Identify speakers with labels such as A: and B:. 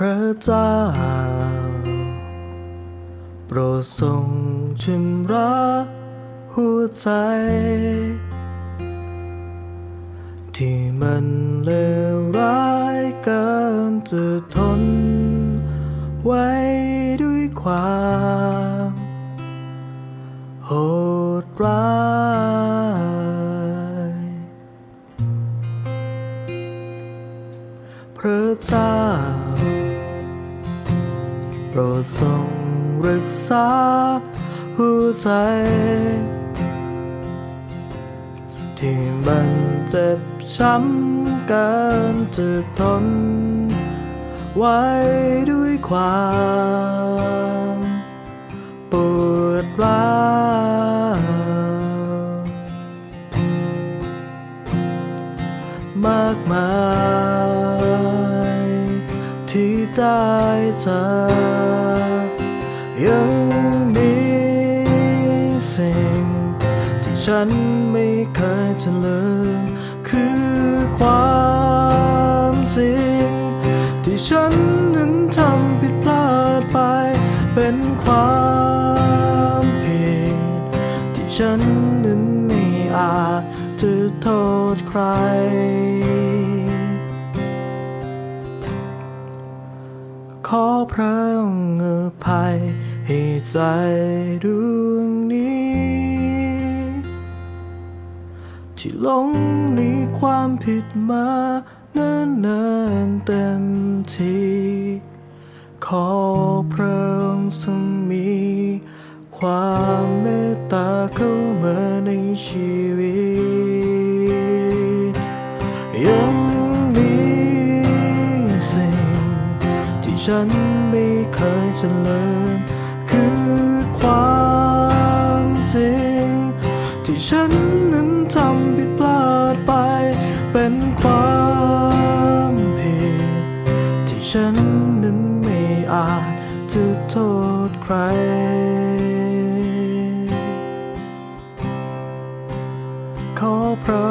A: พระเจ้า โปรดทรงชิมระหัวใจ ที่มันเลวร้ายเกินจะทน ไว้ด้วยความโหดร้ายพระเจ้า รดทรงรักษาหัวใจ ที่มันเจ็บช้ำกินจะทน ไว้ด้วยความปวดร้าวมากมาย ได้เจอยังมีสิ่ง ที่ฉันไม่เคยจะลืม คือความจริง ที่ฉันนั้นทำผิดพลาดไป เป็นความผิด ที่ฉันนั้นไม่อาจจะโทษใคร ขอพระองค์อภัยให้ใจดวงนี้ ที่หลงในความผิดมาเนิ่นนานๆเต็มทีขอพระองค์ทรงมี ความเมตตาเข้ามาในชีวิตยัง ฉันไม่เคยจะลืมคือความจริง ที่ฉันนั้นทำผิดพลาดไป เป็นความผิด ที่ฉันนั้นไม่อาจจะโทษใคร ขอพระ